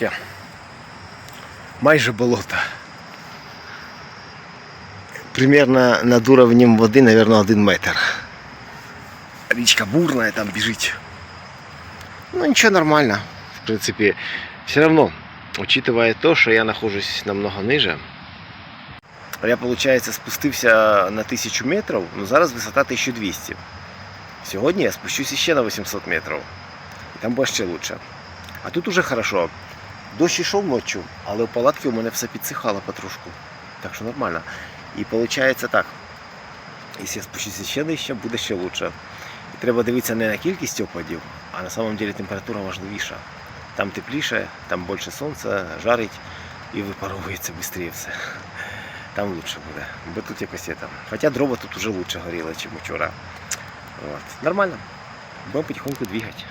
таке майже болото. Примерно над уровнем води, наверное, один метр. Річка бурна, там біжить. Ну ничего, нормально. В принципе, все равно, учитывая то, что я нахожусь намного ниже, я, получается, спустився на 1000 метрів, ну зараз висота 1200. Сьогодні я спущусь ще на 800 метрів. Там буде ще лучше. А тут уже хорошо. Дощ йшов ночі, але в палатці у мене все підсихало потрошку. Так що нормально. І виходить так. Якщо я спущуся ще нижче, буде ще лучше. І треба дивитися не на кількість опадів, а на самом деле температура важливіша. Там тепліше, там більше сонця, жарить і випаровується швидше все. Там лучше буде. Бо тут якось є там. Хоча дрова тут уже лучше горіло, ніж вчора. От. Нормально. Будемо потихоньку двигати.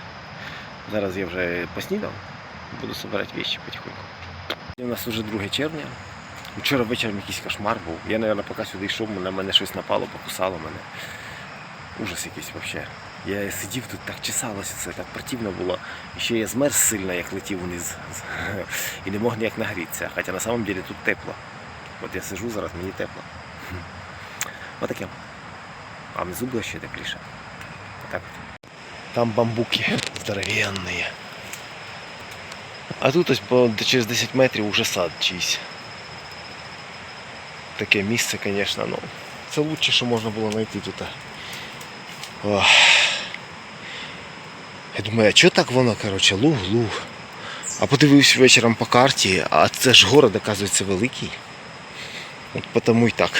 Зараз я вже поснідав, буду збирати вещи потихоньку. У нас вже 2 червня. Вчора вечором якийсь кошмар був. Я, мабуть, поки сюди йшов, на мене щось напало, покусало мене. Ужас якийсь взагалі. Я сидів тут, так чесалося все, так противно було. І ще я змерз сильно, як летів вниз. І не мог ніяк нагрітися. Хоча на самом деле тут тепло. От я сижу зараз, мені тепло. Отаке. А внизу було ще тепліше. Отак. Там бамбуки здоровенні. А тут ось через 10 метрів уже сад чийсь. Таке місце, звісно, ну. Це лучше, що можна було знайти тут. Ох. Я думаю, а чого так воно, коротше, луг, луг. А подивився вечором по карті, а це ж город, оказується, великий. От тому і так.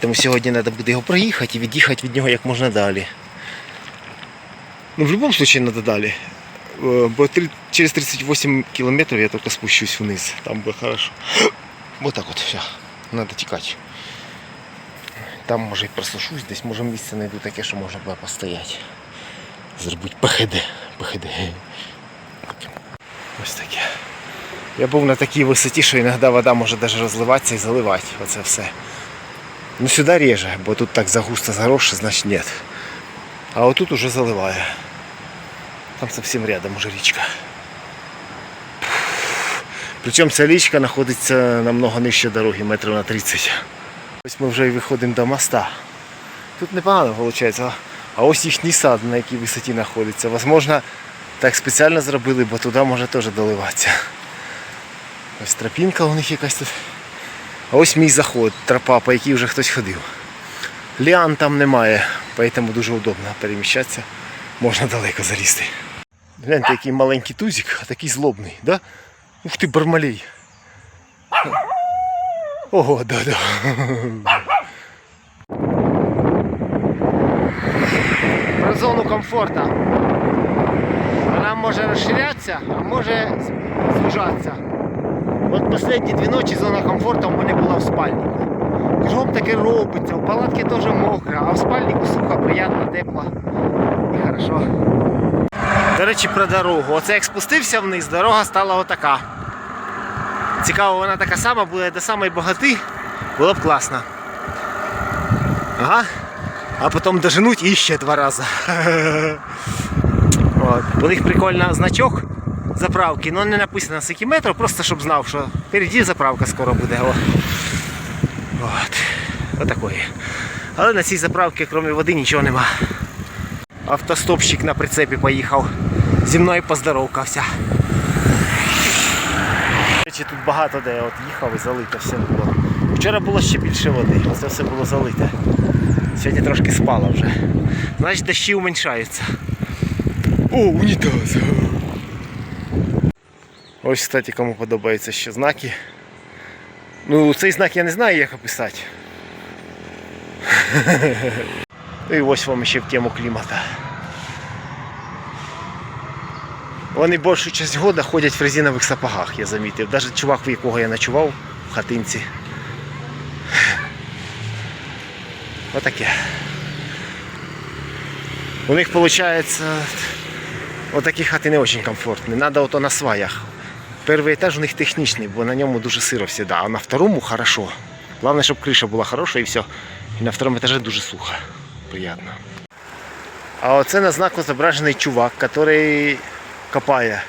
Тому сьогодні треба буде його проїхати і від'їхати від нього як можна далі. Ну, в будь-якому випадку треба далі. Е, Бо через 38 кілометрів я тільки спущусь вниз. Там буде хорошо. Вот так от, все. Треба тікати. Там може і просушусь, десь може місце знайду таке, що можна буде постояти. Зробити ПХД. ПХД. Ось таке. Я був на такій висоті, що іноді вода може навіть розливатися і заливати. Оце все. Ну сюди реже, бо тут так загусто заросше, значить ні. А отут уже заливає. Там зовсім рядом уже річка. Причому ця річка знаходиться намного нижче дороги, метрів на 30. Ось ми вже і виходимо до моста. Тут непогано виходить. А ось їхній сад, на якій висоті знаходиться. Возможно, так спеціально зробили, бо туди може теж доливатися. Ось тропінка у них якась тут. А ось мій заход, тропа, по якій вже хтось ходив. Ліан там немає, тому дуже удобно переміщатися. Можна далеко залізти. Гляньте, який маленький тузик, а такий злобний, да? Ух ти, бармалей. Ого, да-да. Про зону комфорту. Вона може розширятися, а може звужатися. От останні дві ночі зона комфорту у мене була в спальнику. Кругом таке робиться, в палатці теж мокро, а в спальнику сухо, приємно, тепло і хорошо. До речі, про дорогу. Оце як спустився вниз, дорога стала отака. Цікаво, вона така сама буде до самої богати, було б класно. Ага. А потім доженуть і ще два рази. От. У них прикольно значок заправки, але не написано скільки метрів, просто щоб знав, що впереді заправка скоро буде. О. От. Отакої. Але на цій заправці, крім води, нічого нема. Автостопщик на прицепі поїхав. Зі мною поздоровкався. Речі, тут багато де от їхав і залите все було. Вчора було ще більше води, оце все було залите. Сьогодні трошки спало вже. Значить дощі уменьшаються. О, унітаз! Ось, кстати, кому подобаються ще знаки. Ну, цей знак я не знаю, як описати. І ось вам ще в тему клімата. Вони більшу часть года ходять в резинових сапогах, я замітив. Навіть чувак, в якого я ночував в хатинці. Отаке. У них виходить вот такі хати не дуже комфортні. Надо ото на сваях. Перший етаж у них технічний, бо на ньому дуже сиро завжди, а на второму хорошо. Головне, щоб криша була хороша і все. І на второму етажі дуже сухо. Приємно. А оце на знаку зображений чувак, який копає.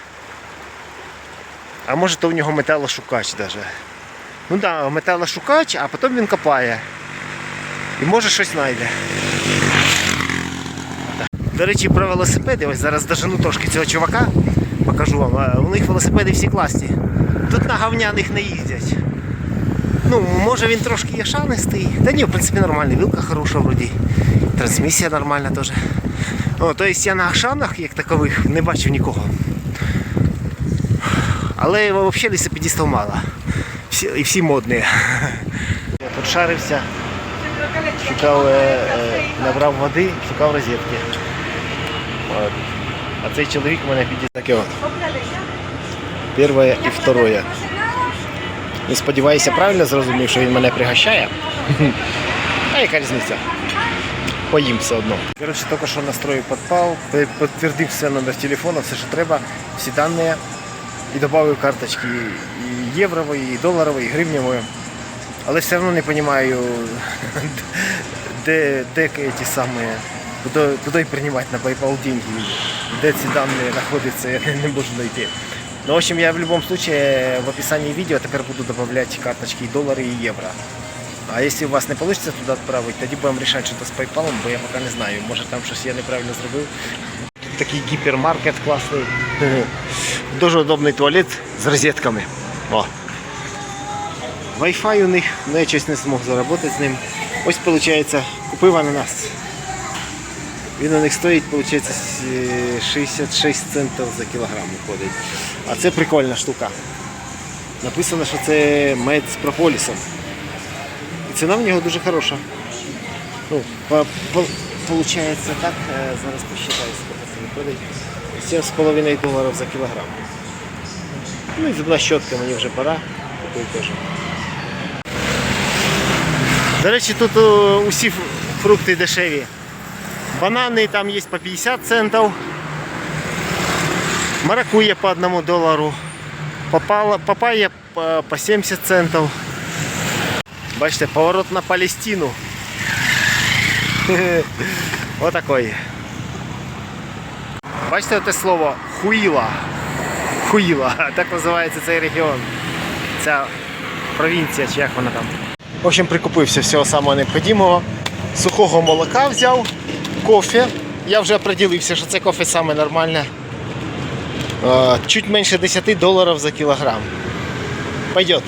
А може то в нього металошукач навіть. Ну так, да, металошукач, а потім він копає. І може щось знайде. До речі, про велосипеди, ось зараз дожену трошки цього чувака, покажу вам. У них велосипеди всі класні. Тут на говняних не їздять. Ну, може він трошки є шанистий. Та ні, в принципі, нормальний, вилка хороша вроді. Трансмісія нормальна теж. О, тобто я на шанах, як такових, не бачив нікого. Але взагалі велосипедистів мало. Всі, і всі модні. Я тут шарився, шукав, е, е, набрав води, шукав розетки. От. А цей чоловік мене підійшов. Таке от. Перше і второе. Не сподіваюся, правильно зрозумів, що він мене пригощає. А яка різниця? Поїм все одно. Коротше, тільки що настрою підпал, пи- підтвердив все номер телефону, все, що треба, всі дані. І додав карточки і єврової, і доларової, і гривневої. Але все одно не розумію, де, де ті самі, куди, куди приймати на PayPal деньги, де ці дані знаходяться, я не, можу знайти. Ну, в общем, я в любом случае в описании видео теперь буду добавлять карточки и доллары, и евро. А если у вас не получится туда отправить, тоді будемо решать что-то з PayPal, бо я поки не знаю. Може там щось я неправильно зробив. Тут такий гіпермаркет класний. Дуже удобний туалет з розетками. О. Wi-Fi у них, але я щось не змог заробити з ним. Ось виходить, купив ананас. Він у них стоїть, виходить, 66 центів за кілограм виходить. А це прикольна штука. Написано, що це мед з прополісом. Ціна в нього дуже хороша. Ну, по, по, получається так, е, зараз посчитаю, скільки це виходить. 7,5 доларів за кілограм. Ну і зубна щотка мені вже пора. Такий теж. До речі, тут е, усі фрукти дешеві. Бананы там есть по 50 центов. Маракуйя по 1 доллару. Папала, папайя по, по 70 центов. Бачите, поворот на Палестину. Вот такой. Бачите те слово хуїла. Хуїла. Так називається цей регіон. Ця провінція, чи як вона там. В общем, прикупився всього самого необхідного. Сухого молока взяв, кофе. Я вже определився, що це кофе саме нормальне. Е, Чуть менше 10 доларів за кілограм. Пойдет.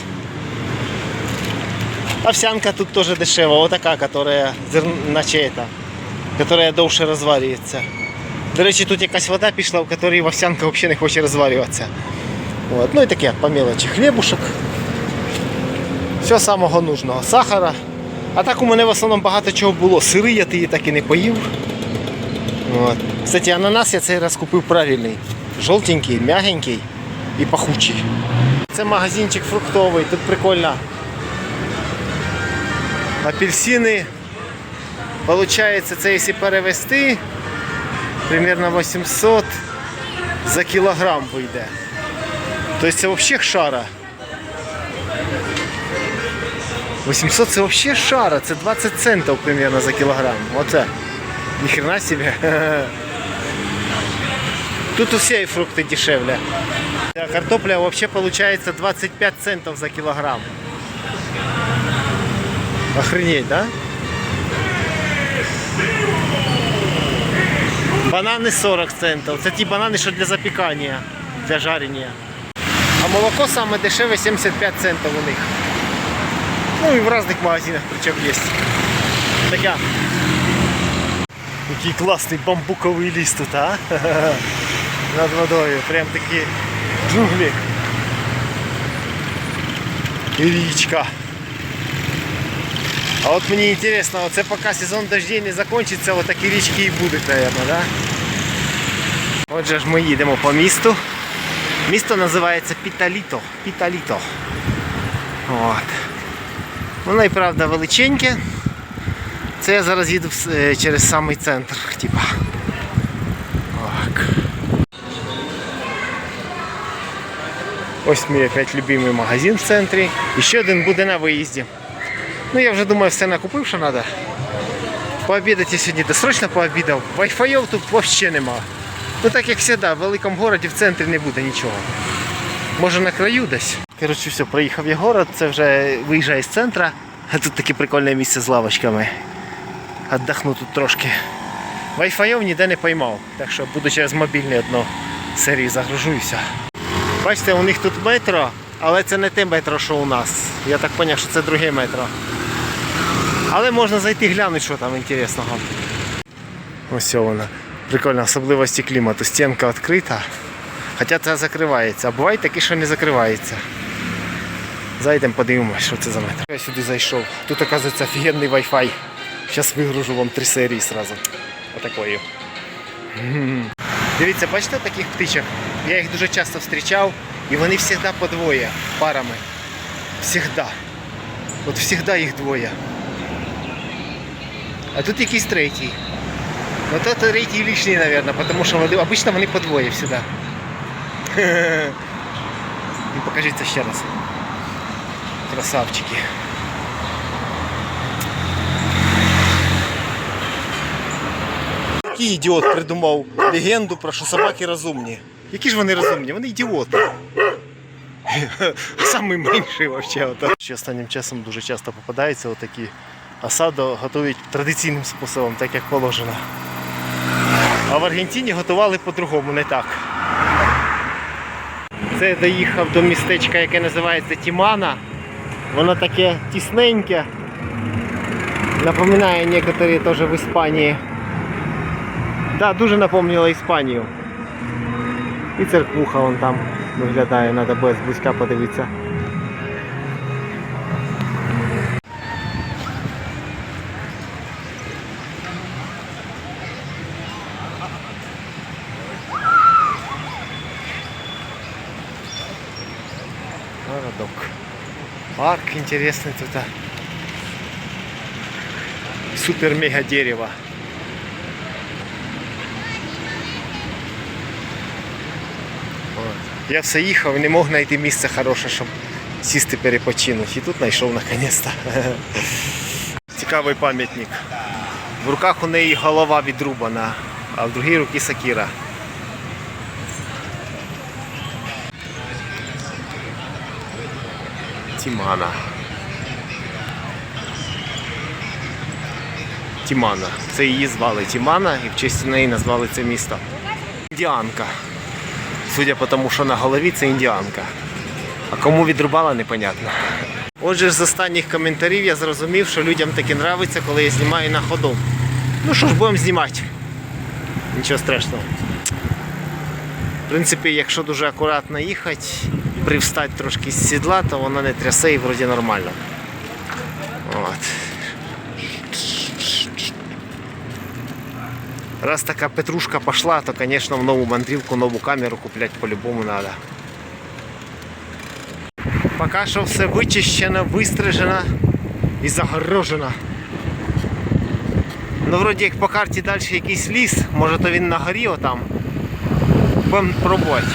Овсянка тут тоже дешево, вот такая, которая зер- наче это, которая довше розварюється. До речі, тут якась вода пішла, в якій овсянка взагалі не хоче розварюватися. От. Ну і таке по мелочі. Хлібушек. Все самого нужного. Сахара. А так у мене в основному багато чого було. Сири я її так і не поїв. От. Кстати, ананас я цей раз купив правильний. Жовтенький, м'ягенький і пахучий. Це магазинчик фруктовий, тут прикольно. Апельсини. Получається, це якщо перевести, примерно 800 за кілограм вийде. Тобто це взагалі шара. 800 це взагалі шара, це 20 центів примерно за кілограм. Оце. Ніхрена себе. Тут усі фрукти дешевле. Картопля вообще получается 25 центов за килограмм. Охренеть, да? Банани 40 центів. Це ті банани, що для запікання, для жарення. А молоко саме дешеве 75 центів у них. Ну і в різних магазинах причому є. Така. Який класний бамбуковий ліс тут, а? Над водою. Прям такі джунглі. І річка. А от мені інтересно, оце поки сезон дождей не закінчиться, от такі річки і будуть, мабуть, да? Отже ж ми їдемо по місту. Місто називається Піталіто. Піталіто. От. Воно і правда величеньке. Це я зараз їду е, через самий центр, типа. Так. Ось мій опять любимий магазин в центрі. І ще один буде на виїзді. Ну я вже думаю, все накупив, що треба. Пообідати сьогодні досрочно пообідав. Вайфайов тут взагалі нема. Ну так як завжди, в великому місті в центрі не буде нічого. Може на краю десь. Коротше, все, приїхав я город, це вже виїжджає з центра. А тут таке прикольне місце з лавочками. Отдохну тут трошки. Вайфайов ніде не поймав, так що буду через мобільний одну серію загружуся. Бачите, у них тут метро, але це не те метро, що у нас. Я так зрозумів, що це друге метро. Але можна зайти глянути, що там інтересного. Ось вона. Прикольна особливості клімату. Стінка відкрита. Хоча це закривається. А буває таке, що не закривається. Зайдемо, подивимось, що це за метро. Я сюди зайшов. Тут, оказується, офігенний Wi-Fi. Зараз вигружу вам три серії сразу. Отакою. Мгм. Дивіться, бачите таких птичок? Я їх дуже часто зустрічав, і вони завжди по двоє парами. Всегда. От завжди їх двоє. А тут якийсь третій. Ну то третій лишній, мабуть, тому що вони, обично вони по двоє всегда. Ну, покажіться ще раз. Красавчики. Який ідіот придумав легенду про що собаки розумні. Які ж вони розумні? Вони ідіоти. Самий менший вообще. ото. Ще останнім часом дуже часто попадаються отакі. Осаду готують традиційним способом, так як положено. А в Аргентині готували по-другому, не так. Це доїхав до містечка, яке називається Тімана. Воно таке тісненьке. Напоминає некоторі теж в Іспанії. Так, дуже напомнило Іспанію. І церквуха вон там виглядає, треба буде зблизька подивитися. Парк интересный тут. Супер-мега дерево. Я все їхав не мог знайти місце хороше, щоб сісти перепочинути. І тут знайшов наконець-то. Цікавий пам'ятник. В руках у неї голова відрубана, а в другій руці сакіра. Тімана. Тімана. Це її звали Тімана і в честь неї назвали це місто. Індіанка. Судя по тому, що на голові це індіанка. А кому відрубала, непонятно. Отже, з останніх коментарів я зрозумів, що людям таки нравиться, коли я знімаю на ходу. Ну що ж, будемо знімати. Нічого страшного. В принципі, якщо дуже акуратно їхати, привстати трошки з сідла, то воно не трясе і вроді нормально. От. Раз така петрушка пошла, то, конечно, в нову мандрівку, нову камеру куплять по-любому надо. Поки що все вичищено, вистрижено і загорожено. Ну, вроді як по карті далі якийсь ліс, може то він на горі отам. Будемо пробувати.